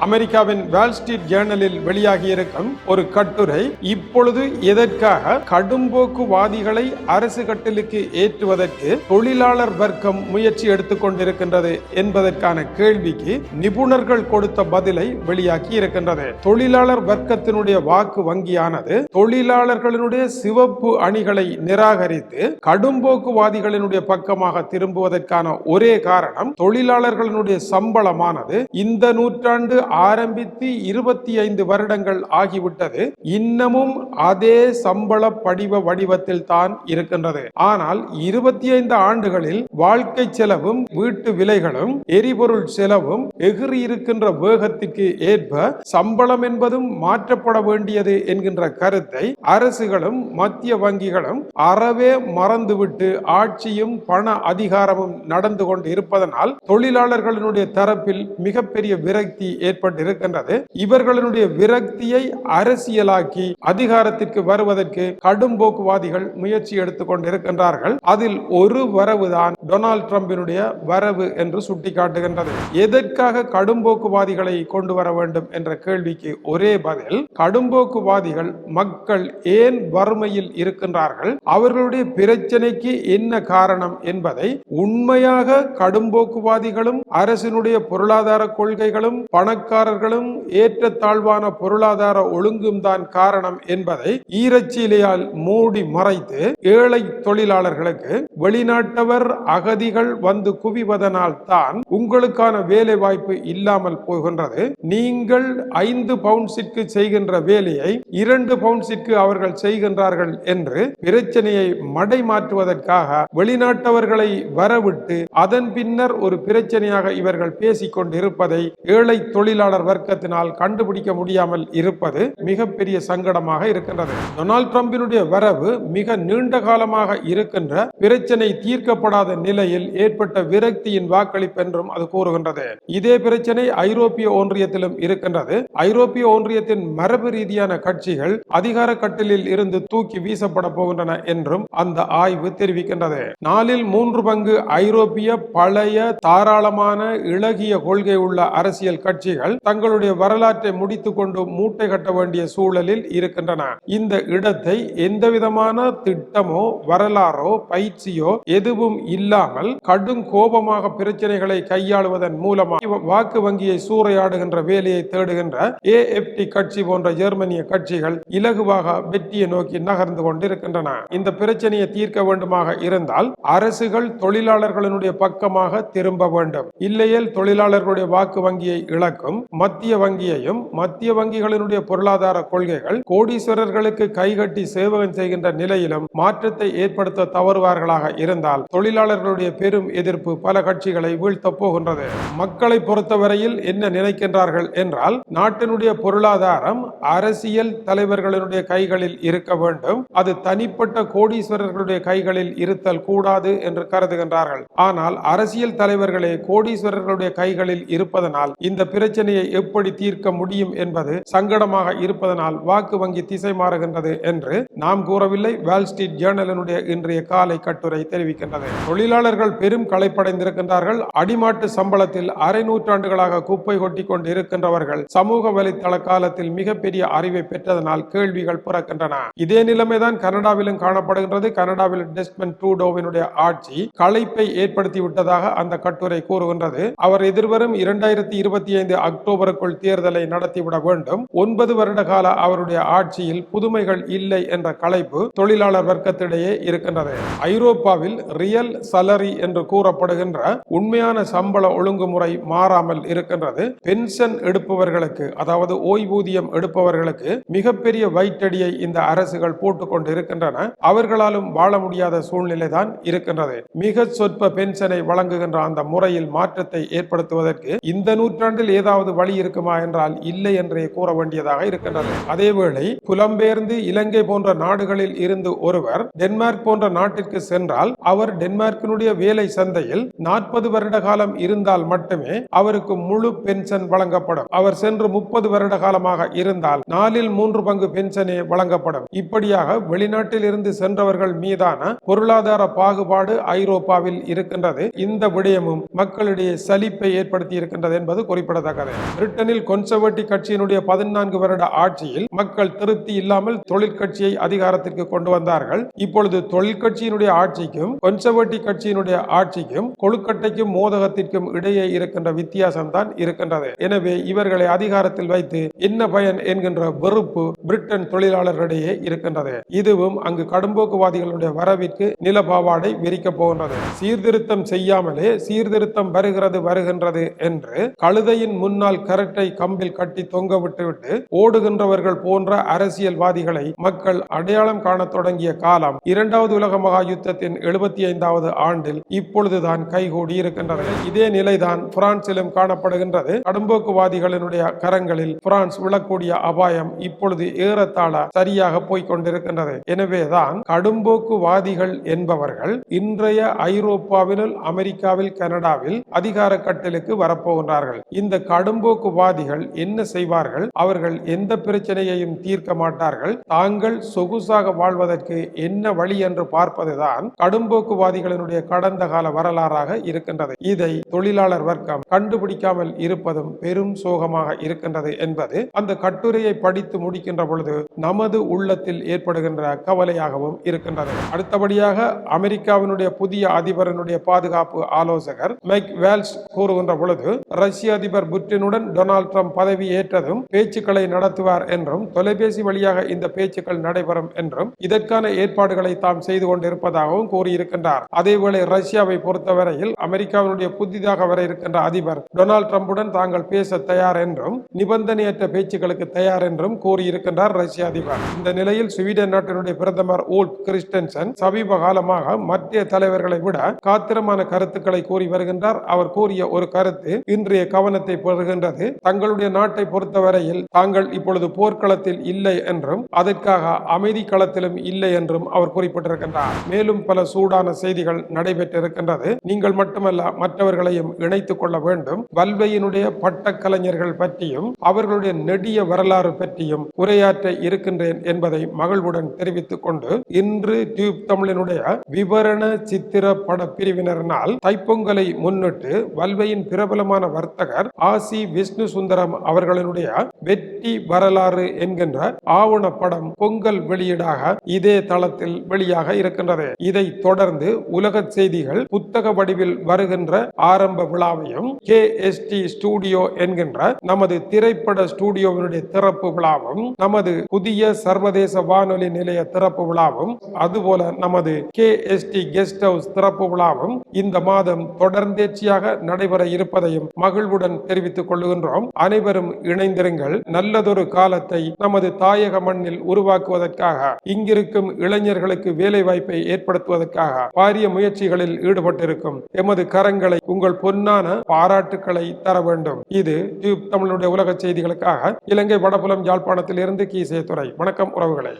அமெரிக்காவின் வேல் ஸ்ட்ரீட் ஜேர்னலில் வெளியாகியிருக்கும் ஒரு கட்டுரை இப்பொழுது எதற்காக கடும்போக்குவாதிகளை அரசு கட்டிலுக்கு ஏற்றுவதற்கு தொழிலாளர் வர்க்கம் முயற்சி எடுத்துக் கொண்டிருக்கின்றது? என்பதற்கான கேள்விக்கு நிபுணர்கள் கொடுத்த பதிலை வெளியாக்கி இருக்கின்றது தொழிலாளர் வர்க்கத்தினுடைய வாக்கு வங்கியானது தொழிலாளர்களினுடைய சிவப்பு அணிகளை நிராகரித்து கடும்போக்குவாதிகளினுடைய பக்கமாக திரும்புவதற்கான ஒரே காரணம் தொழிலாளர்களினுடைய சம்பளமானது. இந்த நூற்றாண்டு ஆரம்பித்து இருபத்தி ஐந்து வருடங்கள் ஆகிவிட்டது. இன்னமும் அதே சம்பள படிவ வடிவத்தில் தான் இருக்கின்றது. ஆனால் இருபத்தி ஐந்து ஆண்டுகளில் வாழ்க்கை செலவும் வீட்டு விலைகளும் எரிபொருள் செலவும் எகிரி இருக்கின்ற வேகத்திற்கு ஏற்ப சம்பளம் என்பதும் மாற்றப்பட வேண்டியது என்கின்ற கருத்தை அரசுகளும் மத்திய வங்கிகளும் அறவே மறந்துவிட்டு ஆட்சியும் பண அதிகாரமும் நடந்து கொண்டு இருப்பதனால் தொழிலாளர்களினுடைய தரப்பில் மிகப்பெரிய விரக்தி ஏற்பட்டிருக்கின்றது இவர்களுடைய விரக்தியை அரசியலாக்கி அதிகாரத்திற்கு வருவதற்கு கடும் போக்குவாதிகள் முயற்சி எடுத்துக் கொண்டிருக்கின்றார்கள். அதில் ஒரு வரவுதான் டொனால்டு டிரம்பினுடைய வரவு என்று சுட்டிக்காட்டுகின்றது. எதற்காக கடும்போக்குவாதிகளை கொண்டு வர வேண்டும் என்ற கேள்விக்கு ஒரே பதில் கடும்போக்குவாதிகள் மக்கள் ஏன் வறுமையில் இருக்கின்றார்கள்? அவர்களுடைய பிரச்சனைக்கு என்ன காரணம் என்பதை உண்மையாக கடும்போக்குவாதிகளும் அரசினுடைய பொருளாதார கொள்கைகளும் பண பணக்காரர்களும் ஏற்றத்தாழ்வான பொருளாதார ஒழுங்கும் தான் காரணம் என்பதை ஈரச்சீலையால் மூடி மறைத்து ஏழை தொழிலாளர்களுக்கு வெளிநாட்டவர் அகதிகள் வந்து குவிவதனால் தான் உங்களுக்கான வேலை வாய்ப்பு இல்லாமல் போகின்றது. நீங்கள் ஐந்து பவுன்ஸிற்கு செய்கின்ற வேலையை இரண்டு பவுன்ஸிற்கு அவர்கள் செய்கின்றார்கள் என்று பிரச்சனையை மடை மாற்றுவதற்காக வெளிநாட்டவர்களை வரவிட்டு அதன் பின்னர் ஒரு பிரச்சனையாக இவர்கள் பேசிக் கொண்டிருப்பதை ஏழை தொழிலாளர் வர்க்கத்தினால் கண்டுபிடிக்க முடியாமல் இருப்பது மிகப்பெரிய சங்கடமாக இருக்கின்றது. டொனால்ட் ட்ரம்பினுடைய வரவு மிக நீண்ட காலமாக இருக்கின்ற பிரச்சனை தீர்க்கப்படாத நிலையில் ஏற்பட்ட விரக்தியின் வாக்களிப்பு என்றும் அது கூறுகின்றது. இதே பிரச்சனை ஐரோப்பிய ஒன்றியத்திலும் இருக்கின்றது. ஐரோப்பிய ஒன்றியத்தின் மரபு ரீதியான கட்சிகள் அதிகார கட்டிலில் இருந்து தூக்கி வீசப்பட போகின்றன என்றும் அந்த ஆய்வு தெரிவிக்கின்றது. நாளில் மூன்று பங்கு ஐரோப்பிய பழைய தாராளமான இழகிய கொள்கை உள்ள அரசியல் கட்சிகள் தங்களுடைய வரலாற்றை முடித்துக் கொண்டு மூட்டை கட்ட வேண்டிய சூழலில் இருக்கின்றன. இந்த இடத்தை எந்த விதமான திட்டமோ வரலாறோ பயிற்சியோ எதுவும் இல்லாமல் கடும் கோபமாக பிரச்சனைகளை கையாளுவதன் மூலமாக வாக்கு வங்கியை சூறையாடுகின்ற வேலையை தேடுகின்ற ஏஎப்டி கட்சி போன்ற ஜெர்மனிய கட்சிகள் இலகுவாக வெற்றியை நோக்கி நகர்ந்து கொண்டிருக்கின்றன. இந்த பிரச்சனையை தீர்க்க வேண்டுமாக இருந்தால் அரசுகள் தொழிலாளர்களுடைய பக்கமாக திரும்ப வேண்டும். இல்லையேல் தொழிலாளர்களுடைய வாக்கு வங்கியை இழக்கும் மத்திய வங்கியையும் மத்திய வங்கிகளினுடைய பொருளாதார கொள்கைகள் கோடீஸ்வரர்களுக்கு கைகட்டி சேவகம் செய்கின்ற நிலையிலும் மாற்றத்தை ஏற்படுத்த தவறுவார்களாக இருந்தால் தொழிலாளர்களுடைய பெரும் எதிர்ப்பு பல கட்சிகளை வீழ்த்தப் போகின்றது. மக்களை பொறுத்தவரையில் என்ன நினைக்கின்றார்கள் என்றால் நாட்டினுடைய பொருளாதாரம் அரசியல் தலைவர்களினுடைய கைகளில் இருக்க வேண்டும். அது தனிப்பட்ட கோடீஸ்வரர்களுடைய கைகளில் இருத்தல் கூடாது என்று கருதுகின்றார்கள். ஆனால் அரசியல் தலைவர்களே கோடீஸ்வரர்களுடைய கைகளில் இருப்பதனால் இந்த பிரச்சனை பிரச்சனையை எப்படி தீர்க்க முடியும் என்பது சங்கடமாக இருப்பதனால் வாக்கு வங்கி திசை மாறுகின்றது என்று நாம் கூறவில்லை. வால் ஸ்ட்ரீட் ஜேர்னலினுடைய இன்றைய காலை கட்டுரை தெரிவிக்கின்றது. தொழிலாளர்கள் பெரும் களைப்படைந்திருக்கின்றார்கள். அடிமாட்டு சம்பளத்தில் அரை நூற்றாண்டுகளாக குப்பை கொட்டி கொண்டு இருக்கின்றவர்கள் சமூக வலைத்தள காலத்தில் மிகப்பெரிய அறிவை பெற்றதனால் கேள்விகள் பிறக்கின்றன. இதே நிலைமைதான் கனடாவிலும் காணப்படுகின்றது. கனடாவில் டெஸ்மன் ட்ரூடோவினுடைய ஆட்சி களைப்பை ஏற்படுத்தி விட்டதாக அந்த கட்டுரை கூறுகின்றது. அவர் எதிர்வரும் இரண்டாயிரத்தி இருபத்தி ஐந்து அக்டோபருக்குள் தேர்தலை நடத்திவிட வேண்டும். ஒன்பது வருட கால அவருடைய ஆட்சியில் புதுமைகள் இல்லை என்ற களைப்பு தொழிலாளர் வர்க்கத்திடையே இருக்கின்றது. ஐரோப்பாவில் ரியல் சலரி என்று கூறப்படுகின்ற உண்மையான சம்பள ஒழுங்குமுறை மாறாமல் இருக்கின்றது. பென்ஷன் எடுப்பவர்களுக்கு அதாவது ஓய்வூதியம் எடுப்பவர்களுக்கு மிகப்பெரிய வயிற்றடியை இந்த அரசுகள் போட்டுக்கொண்டு இருக்கின்றன அவர்களாலும் வாழ முடியாத சூழ்நிலை தான் இருக்கின்றது. மிக சொற்ப பென்ஷனை வழங்குகின்ற அந்த முறையில் மாற்றத்தை ஏற்படுத்துவதற்கு இந்த நூற்றாண்டில் ஏதாவது ஏதாவது வழி இருக்குமா என்றால் இல்லை என்றே கூற வேண்டியதாக இருக்கின்றது. அதேவேளை புலம்பெயர்ந்து இலங்கை போன்ற நாடுகளில் இருந்து ஒருவர் டென்மார்க் போன்ற நாட்டிற்கு சென்றால் அவர் டென்மார்க்கினுடைய வேலை சந்தையில் நாற்பது வருட காலம் இருந்தால் மட்டுமே அவருக்கு முழு பென்ஷன் வழங்கப்படும். அவர் சென்று முப்பது வருட காலமாக இருந்தால் நாலில் மூன்று பங்கு பென்ஷனே வழங்கப்படும். இப்படியாக வெளிநாட்டில் இருந்து சென்றவர்கள் மீதான பொருளாதார பாகுபாடு ஐரோப்பாவில் இருக்கின்றது. இந்த விடயமும் மக்களிடையே சலிப்பை ஏற்படுத்தி இருக்கின்றது என்பது குறிப்பிடத்தக்கது. பிரிட்டனில் கொன்சர்வேட்டிவ் கட்சியினுடைய பதினான்கு வருட ஆட்சியில் மக்கள் திருப்தி இல்லாமல் தொழிற்கட்சியை அதிகாரத்திற்கு கொண்டு வந்தார்கள். இப்பொழுது தொழிற்கட்சியினுடைய ஆட்சிக்கும் கொன்சர்வேட்டிவ் கட்சியினுடைய ஆட்சிக்கும் கொழுக்கட்டைக்கும் மோதகத்திற்கும் இடையே இருக்கின்ற வித்தியாசம் தான் இருக்கின்றது. எனவே இவர்களை அதிகாரத்தில் வைத்து என்ன பயன் என்கின்ற வெறுப்பு பிரிட்டன் தொழிலாளர்களிடையே இருக்கின்றது. இதுவும் அங்கு கடும்போக்குவாதிகளுடைய வரவிற்கு நிலபாவாடை விரிக்க போகின்றது. சீர்திருத்தம் செய்யாமலே சீர்திருத்தம் வருகிறது வருகின்றது என்று கழுதையின் முன் முன்னால் கரட்டை கம்பில் கட்டி தொங்க விட்டுவிட்டு ஓடுகின்றவர்கள் போன்ற அரசியல்வாதிகளை மக்கள் அடையாளம் காண தொடங்கிய காலம் இரண்டாவது உலக மகா யுத்தத்தின் எழுபத்தி ஐந்தாவது ஆண்டில் இப்பொழுதுதான் கைகூடி இருக்கின்றன. இதே நிலைதான் பிரான்சிலும் காணப்படுகின்றது. கடும்போக்குவாதிகளினுடைய கரங்களில் பிரான்ஸ் விழக்கூடிய அபாயம் இப்பொழுது ஏறத்தாழ சரியாக போய்கொண்டிருக்கின்றது எனவேதான் கடும்போக்குவாதிகள் என்பவர்கள் இன்றைய ஐரோப்பாவினுள் அமெரிக்காவில் கனடாவில் அதிகார கட்டலுக்கு வரப்போகின்றார்கள் இந்த கடும்போக்குவாதிகள் என்ன செய்வார்கள்? அவர்கள் எந்த பிரச்சனையையும் தீர்க்க மாட்டார்கள். தாங்கள் சொகுசாக வாழ்வதற்கு என்ன வழி என்று பார்ப்பதுதான் கடும்போக்குவாதிகளினுடைய கடந்த கால வரலாறாக இருக்கின்றது. இதை தொழிலாளர் வர்க்கம் கண்டுபிடிக்காமல் இருப்பதும் பெரும் சோகமாக இருக்கின்றது என்பது அந்த கட்டுரையை படித்து முடிக்கின்ற பொழுது நமது உள்ளத்தில் ஏற்படுகின்ற கவலையாகவும் இருக்கின்றது. அடுத்தபடியாக அமெரிக்காவினுடைய புதிய அதிபரனுடைய பாதுகாப்பு ஆலோசகர் மைக் வேல்ஸ் கூறுகின்ற பொழுது ரஷ்ய அதிபர் புட்டினுடன் டொனால்ட் ட்ரம்ப் பதவி ஏற்றதும் பேச்சுக்களை நடத்துவார் என்றும் தொலைபேசி வழியாக இந்த பேச்சுக்கள் நடைபெறும் என்றும் இதற்கான ஏற்பாடுகளை தாம் செய்து கொண்டிருப்பதாகவும் கூறியிருக்கின்றார். அதேவேளை ரஷ்யாவை பொறுத்தவரையில் அமெரிக்காவினுடைய புதிதாக வர இருக்கின்ற அதிபர் டொனால்ட் ட்ரம்புடன் தாங்கள் பேச தயார் என்றும் நிபந்தனையற்ற பேச்சுக்களுக்கு தயார் என்றும் கூறியிருக்கின்றார் ரஷ்ய அதிபர். இந்த நிலையில் ஸ்வீடன் நாட்டினுடைய பிரதமர் ஓல்ப் கிறிஸ்டன்சன் சமீப காலமாக மத்திய தலைவர்களை விட காத்திரமான கருத்துக்களை கூறி வருகின்றார். அவர் கூறிய ஒரு கருத்து இன்றைய கவனத்தை வருகின்றது தங்களுடைய நாட்டை பொறுத்தவரையில் தாங்கள் இப்பொழுது போர்க்களத்தில் இல்லை என்றும் அதற்காக அமைதி களத்திலும் இல்லை என்றும் அவர் குறிப்பிட்டிருக்கின்றார். மேலும் பல சூடான செய்திகள் நடைபெற்றிருக்கின்றது. நீங்கள் மட்டுமல்ல மற்றவர்களையும் இணைத்துக் கொள்ள வேண்டும். வல்வையினுடைய பட்டக்கலைஞர்கள் பற்றியும் அவர்களுடைய நெடிய வரலாறு பற்றியும் உரையாற்ற இருக்கின்றேன் என்பதை மகிழ்வுடன் தெரிவித்துக் கொண்டு இன்று டியூப் தமிழினுடைய விவரண சித்திர பட பிரிவினரினால் தைப்பொங்கலை முன்னிட்டு வல்வையின் பிரபலமான வர்த்தகர் ஆசி விஷ்ணு சுந்தரம் அவர்களினுடைய வெற்றி வரலாறு என்கின்ற ஆவண படம் பொங்கல் வெளியீடாக இதே தளத்தில் வெளியாக இருக்கின்றது. இதை தொடர்ந்து உலக செய்திகள் புத்தக வடிவில் வருகின்ற ஆரம்ப விழாவையும் கே. எஸ். டி. ஸ்டூடியோ என்கின்ற நமது திரைப்பட ஸ்டூடியோவினுடைய திறப்பு விழாவும் நமது புதிய சர்வதேச வானொலி நிலைய திறப்பு விழாவும் அதுபோல நமது K. S. T. Guest house திறப்பு விழாவும் இந்த மாதம் தொடர்ந்தேர்ச்சியாக நடைபெற இருப்பதையும் மகிழ்வுடன் தெரிவித்துக் கொள்ளுகின்றோம் அனைவரும் இணைந்திருங்கள். நல்லதொரு காலத்தை நமது தாயக மண்ணில் உருவாக்குவதற்காக இங்கிருக்கும் இளைஞர்களுக்கு வேலை வாய்ப்பை ஏற்படுத்துவதற்காக பாரிய முயற்சிகளில் ஈடுபட்டிருக்கும். எமது கரங்களை உங்கள் பொன்னான பாராட்டுக்களை தர வேண்டும். இது டியூப் தமிழுடைய உலக செய்திகளுக்காக இலங்கை வடபுலம் யாழ்ப்பாணத்தில் இருந்து கீசே துறை வணக்கம் உறவுகளை.